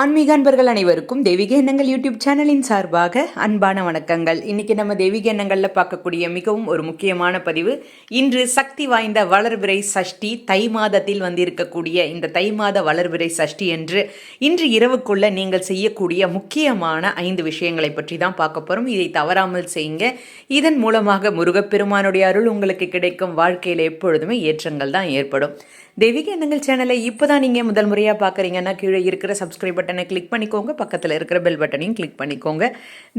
ஆன்மீக அன்பர்கள் அனைவருக்கும் தெய்வீக எண்ணங்கள் யூடியூப் சேனலின் சார்பாக அன்பான வணக்கங்கள். இன்னைக்கு நம்ம தெய்வீக எண்ணங்களில் பார்க்கக்கூடிய மிகவும் ஒரு முக்கியமான பதிவு இன்று சக்தி வாய்ந்த வளர்பிறை சஷ்டி தை மாதத்தில் வந்திருக்கக்கூடிய இந்த தை மாத வளர்பிறை சஷ்டி என்று இன்று இரவுக்குள்ள நீங்கள் செய்யக்கூடிய முக்கியமான ஐந்து விஷயங்களை பற்றி தான் பார்க்க போகிறோம் இதை தவறாமல் செய்யுங்க. இதன் மூலமாக முருகப்பெருமானுடைய அருள் உங்களுக்கு கிடைக்கும் வாழ்க்கையில் எப்பொழுதுமே ஏற்றங்கள் தான் ஏற்படும். தெய்வீக எண்ணங்கள் சேனலை இப்போ தான் நீங்கள் முதல் முறையாக பார்க்குறீங்கன்னா கீழே இருக்கிற சப்ஸ்கிரைப் பட்டனை கிளிக் பண்ணிக்கோங்க. பக்கத்தில் இருக்கிற பெல் பட்டனையும் கிளிக் பண்ணிக்கோங்க.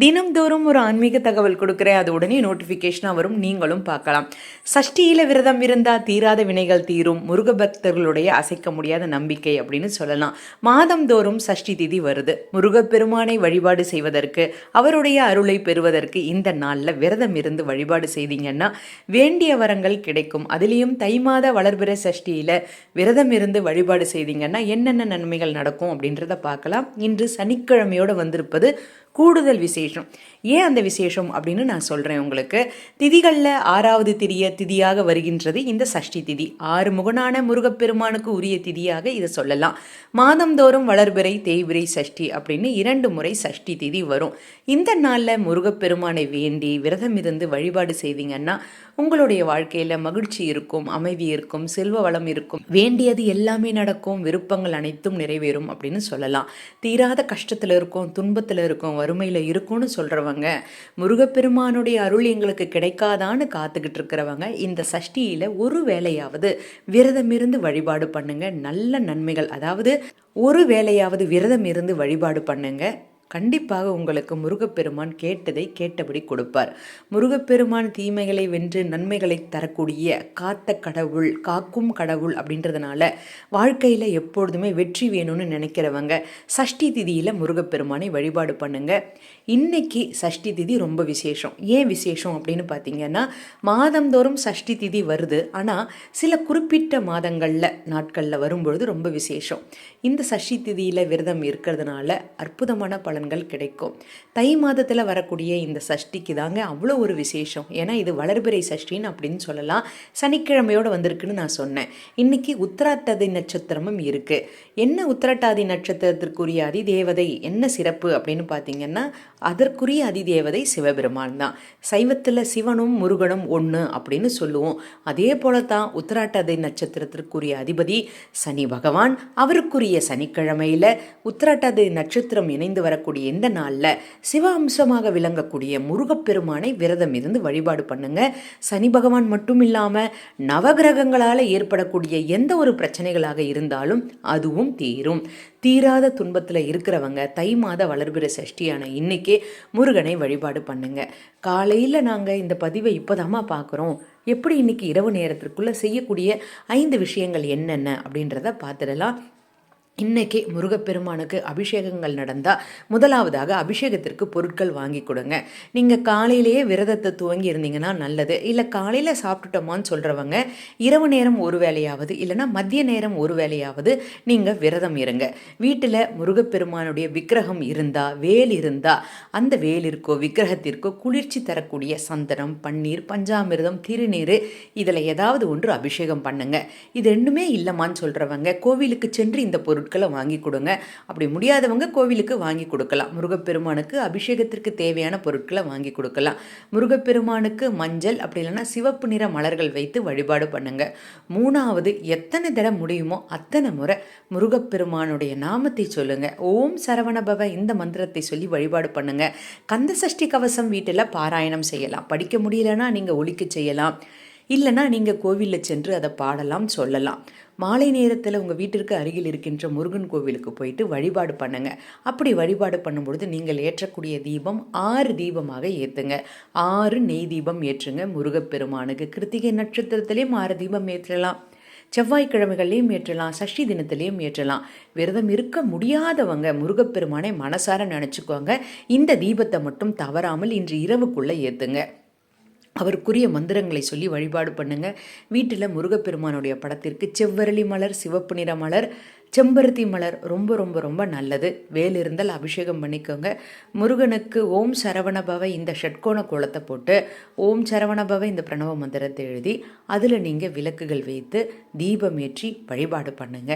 தினம்தோறும் ஒரு ஆன்மீக தகவல் கொடுக்குறேன். அது உடனே நோட்டிஃபிகேஷனாக வரும். நீங்களும் பார்க்கலாம். சஷ்டியில் விரதம் இருந்தால் தீராத வினைகள் தீரும். முருக பக்தர்களுடைய அசைக்க முடியாத நம்பிக்கை அப்படின்னு சொல்லலாம். மாதந்தோறும் சஷ்டி திதி வருது. முருகப்பெருமானை வழிபாடு செய்வதற்கு அவருடைய அருளை பெறுவதற்கு இந்த நாளில் விரதம் இருந்து வழிபாடு செய்தீங்கன்னா வேண்டிய வரங்கள் கிடைக்கும். அதுலேயும் தை மாத வளர்பிற சஷ்டியில் விரதம் இருந்து வழிபாடு செய்தீங்கன்னா என்னென்ன நன்மைகள் நடக்கும் அப்படின்றத பார்க்கலாம். இன்று சனிக்கிழமையோடு வந்திருப்பது கூடுதல் விசேஷம். ஏன் அந்த விசேஷம் அப்படின்னு நான் சொல்கிறேன் உங்களுக்கு. திதிகளில் ஆறாவது திரிய திதியாக வருகின்றது இந்த சஷ்டி திதி. ஆறு முகனான முருகப்பெருமானுக்கு உரிய திதியாக இதை சொல்லலாம். மாதந்தோறும் வளர்பிறை தேய்பிறை சஷ்டி அப்படின்னு இரண்டு முறை சஷ்டி திதி வரும். இந்த நாளில் முருகப்பெருமானை வேண்டி விரதம் இருந்து வழிபாடு செய்தீங்கன்னா உங்களுடைய வாழ்க்கையில் மகிழ்ச்சி இருக்கும் அமைதி இருக்கும் செல்வ வளம் இருக்கும். வேண்டியது எல்லாமே நடக்கும். விருப்பங்கள் அனைத்தும் நிறைவேறும் அப்படின்னு சொல்லலாம். தீராத கஷ்டத்தில் இருக்கும் துன்பத்தில் இருக்கும் வறுமையில் இருக்கும்னு சொல்கிறவங்க முருகப்பெருமானுடைய அருள் எங்களுக்கு கிடைக்காதான்னு காத்துக்கிட்டு இருக்கிறவங்க இந்த சஷ்டியில் ஒரு வேலையாவது விரதம் இருந்து வழிபாடு பண்ணுங்க. நல்ல நன்மைகள். அதாவது ஒரு வேலையாவது விரதம் இருந்து வழிபாடு பண்ணுங்க. கண்டிப்பாக உங்களுக்கு முருகப்பெருமான் கேட்டதை கேட்டபடி கொடுப்பார். முருகப்பெருமான் தீமைகளை வென்று நன்மைகளை தரக்கூடிய காத்த கடவுள் காக்கும் கடவுள் அப்படின்றதுனால வாழ்க்கையில் எப்பொழுதுமே வெற்றி வேணும்னு நினைக்கிறவங்க சஷ்டி திதியில் முருகப்பெருமானை வழிபாடு பண்ணுங்க. இன்னைக்கு சஷ்டி திதி ரொம்ப விசேஷம். ஏன் விசேஷம் அப்படின்னு பார்த்தீங்கன்னா மாதந்தோறும் சஷ்டி திதி வருது. ஆனால் சில குறிப்பிட்ட மாதங்களில் நாட்களில் வரும்பொழுது ரொம்ப விசேஷம். இந்த சஷ்டி திதியில் விரதம் இருக்கிறதுனால அற்புதமான பலன்கள் கிடைக்கும். தை மாதத்தில் வரக்கூடிய இந்த சஷ்டிக்கு தாங்க அவ்வளோ ஒரு விசேஷம். ஏன்னா இது வளர்பிறை சஷ்டின்னு அப்படின்னு சொல்லலாம். சனிக்கிழமையோடு வந்திருக்குன்னு நான் சொன்னேன். இன்னைக்கு உத்தராட்டதி நட்சத்திரமும் இருக்குது என்ன உத்தரட்டாதி நட்சத்திரத்திற்குரிய அதிதேவதை என்ன சிறப்பு அப்படின்னு பார்த்தீங்கன்னா அதற்குரிய அதிதேவதை சிவபெருமான் தான். சைவத்தில் சிவனும் முருகனும் ஒன்று அப்படின்னு சொல்லுவோம். அதே போல தான் உத்தராட்டதை நட்சத்திரத்திற்குரிய அதிபதி சனி பகவான் அவருக்குரிய சனிக்கிழமையில் உத்தராட்டதை நட்சத்திரம் இணைந்து வரக்கூடிய இந்த நாளில் சிவ அம்சமாக விளங்கக்கூடிய முருகப்பெருமானை விரதம் இருந்து வழிபாடு பண்ணுங்க. சனி பகவான் மட்டும் இல்லாமல் நவகிரகங்களால் ஏற்படக்கூடிய எந்த ஒரு பிரச்சனைகளாக இருந்தாலும் அதுவும் தீரும். தீராத துன்பத்தில் இருக்கிறவங்க தை மாத வளர்பிற சஷ்டியான இன்னைக்கே முருகனை வழிபாடு பண்ணுங்க. காலையில் நாங்கள் இந்த பதிவை இப்போதாம்மா பார்க்குறோம் எப்படி இன்னைக்கு இரவு நேரத்திற்குள்ளே செய்யக்கூடிய ஐந்து விஷயங்கள் என்னென்ன அப்படின்றத பார்த்துடலாம். இன்னைக்கு முருகப்பெருமானுக்கு அபிஷேகங்கள் நடந்தால் முதலாவதாக அபிஷேகத்திற்கு பொருட்கள் வாங்கி கொடுங்க. நீங்கள் காலையிலேயே விரதத்தை துவங்கி இருந்தீங்கன்னா நல்லது. இல்லை காலையில் சாப்பிட்டுட்டோமான்னு சொல்கிறவங்க இரவு நேரம் ஒரு வேலையாவது இல்லைன்னா மதிய நேரம் ஒரு வேலையாவது நீங்கள் விரதம் இருங்க. வீட்டில் முருகப்பெருமானுடைய விக்கிரகம் இருந்தால் வேல் இருந்தால் அந்த வேலிற்கோ விக்கிரகத்திற்கோ குளிர்ச்சி தரக்கூடிய சந்தனம் பன்னீர் பஞ்சாமிர்தம் திருநீர் இதில் ஏதாவது ஒன்று அபிஷேகம் பண்ணுங்கள் இது ரெண்டுமே இல்லைம்மான்னு சொல்கிறவங்க கோவிலுக்கு சென்று இந்த பொருள் பொருட்களை வாங்கி கொடுங்க. அப்படி முடியாதவங்க கோவிலுக்கு வாங்கி கொடுக்கலாம். முருகப்பெருமானுக்கு அபிஷேகத்திற்கு தேவையான பொருட்களை வாங்கி கொடுக்கலாம். முருகப்பெருமானுக்கு மஞ்சள் அப்படி இல்லைன்னா சிவப்பு நிற மலர்கள் வைத்து வழிபாடு பண்ணுங்க. மூணாவது எத்தனை தடவை முடியுமோ அத்தனை முறை முருகப்பெருமானுடைய நாமத்தை சொல்லுங்க. ஓம் சரவணபவ இந்த மந்திரத்தை சொல்லி வழிபாடு பண்ணுங்க. கந்த சஷ்டி கவசம் வீட்டில் பாராயணம் செய்யலாம். படிக்க முடியலன்னா நீங்கள் ஒழிக்க செய்யலாம். இல்லைன்னா நீங்கள் கோவிலில் சென்று அதை பாடலாம் சொல்லலாம். மாலை நேரத்தில் உங்கள் வீட்டிற்கு அருகில் இருக்கின்ற முருகன் கோவிலுக்கு போயிட்டு வழிபாடு பண்ணுங்க. அப்படி வழிபாடு பண்ணும்பொழுது நீங்கள் ஏற்றக்கூடிய தீபம் ஆறு தீபமாக ஏற்றுங்க ஆறு நெய் தீபம் ஏற்றுங்க. முருகப்பெருமானுக்கு கிருத்திகை நட்சத்திரத்திலையும் ஆறு தீபம் ஏற்றலாம். செவ்வாய்க்கிழமைகள்லையும் ஏற்றலாம். சஷ்டி தினத்திலையும் ஏற்றலாம். விரதம் இருக்க முடியாதவங்க முருகப்பெருமானை மனசார நினச்சிக்கோங்க. இந்த தீபத்தை மட்டும் தவறாமல் இன்று இரவுக்குள்ளே ஏற்றுங்க அவருக்குரிய மந்திரங்களை சொல்லி வழிபாடு பண்ணுங்க. வீட்டில் முருகப்பெருமானுடைய படத்திற்கு செவ்வரளி மலர் சிவப்பு நிற மலர் செம்பருத்தி மலர் ரொம்ப ரொம்ப ரொம்ப நல்லது. வேல் இருந்தால் அபிஷேகம் பண்ணிக்கோங்க. முருகனுக்கு ஓம் சரவணபவ இந்த ஷட்கோண கோலத்தை போட்டு ஓம் சரவணபவ இந்த பிரணவ மந்திரத்தை எழுதி அதில் நீங்கள் விளக்குகள் வைத்து தீபம் ஏற்றி வழிபாடு பண்ணுங்க.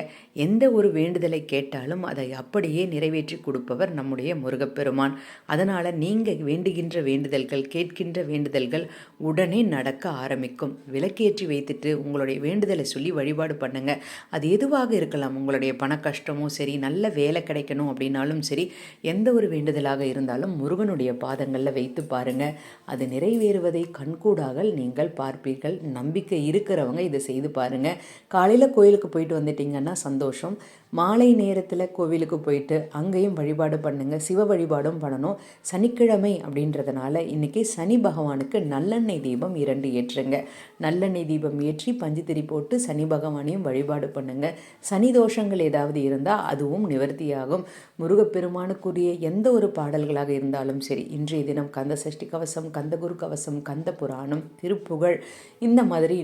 எந்த ஒரு வேண்டுதலை கேட்டாலும் அதை அப்படியே நிறைவேற்றி கொடுப்பவர் நம்முடைய முருகப்பெருமான். அதனால் நீங்கள் வேண்டுகின்ற வேண்டுதல்கள் கேட்கின்ற வேண்டுதல்கள் உடனே நடக்க ஆரம்பிக்கும். விளக்கேற்றி வைத்துட்டு உங்களுடைய வேண்டுதலை சொல்லி வழிபாடு பண்ணுங்க. அது எதுவாக இருக்கலாம்? உங்களுடைய பண கஷ்டமும் சரி நல்ல வேலை கிடைக்கணும் அப்படின்னாலும் சரி எந்த ஒரு வேண்டுதலாக இருந்தாலும் முருகனுடைய பாதங்களில் வைத்து பாருங்கள் அது நிறைவேறுவதை கண்கூடாக நீங்கள் பார்ப்பீர்கள். நம்பிக்கை இருக்கிறவங்க இதை செய்து பாருங்கள் காலையில் கோயிலுக்கு போயிட்டு வந்துட்டீங்கன்னா சந்தோஷம். மாலை நேரத்தில் கோவிலுக்கு போயிட்டு அங்கேயும் வழிபாடு பண்ணுங்கள் சிவ வழிபாடும் பண்ணணும். சனிக்கிழமை அப்படின்றதுனால இன்னைக்கு சனி பகவானுக்கு நல்லெண்ணெய் தீபம் இரண்டு ஏற்றுங்க. நல்லெண்ணெய் தீபம் ஏற்றி பஞ்சுத்திரி போட்டு சனி பகவானையும் வழிபாடு பண்ணுங்கள் சனி தோஷங்கள் ஏதாவது இருந்தால் அதுவும் நிவர்த்தியாகும். முருகப்பெருமானுக்குரிய எந்த ஒரு பாடல்களாக இருந்தாலும் சரி இன்றைய தினம் கந்த சஷ்டி கவசம் கந்தகுரு கவசம் கந்த புராணம் திருப்புகழ் இந்த மாதிரி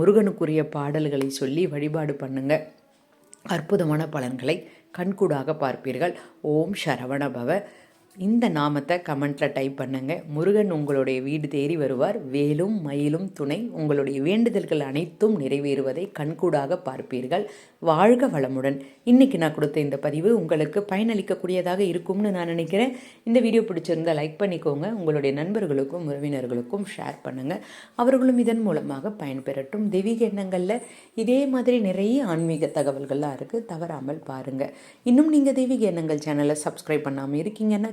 முருகனுக்குரிய பாடல்களை சொல்லி வழிபாடு பண்ணுங்கள் அற்புதமான பலன்களை கண்கூடாக பார்ப்பீர்கள். ஓம் சரவண பவ. இந்த நாமத்தை கமெண்ட்டில் டைப் பண்ணுங்க. முருகன் உங்களுடைய வீடு தேடி வருவார். வேலும் மயிலும் துணை உங்களுடைய வேண்டுதல்கள் அனைத்தும் நிறைவேறுவதை கண்கூடாக பார்ப்பீர்கள். வாழ்க வளமுடன். இன்னைக்கு நான் கொடுத்த இந்த பதிவு உங்களுக்கு பயனளிக்கக்கூடியதாக இருக்கும்னு நான் நினைக்கிறேன். இந்த வீடியோ பிடிச்சிருந்தா லைக் பண்ணிக்கோங்க. உங்களுடைய நண்பர்களுக்கும் உறவினர்களுக்கும் ஷேர் பண்ணுங்க. அவர்களும் இதன் மூலமாக பயன்பெறட்டும். தெய்வீக எண்ணங்களில் இதே மாதிரி நிறைய ஆன்மீக தகவல்கள்லாம் இருக்குது தவறாமல் பாருங்கள் இன்னும் நீங்கள் தெய்வீக எண்ணங்கள் சேனலை சப்ஸ்கிரைப் பண்ணாமல் இருக்கீங்கன்னா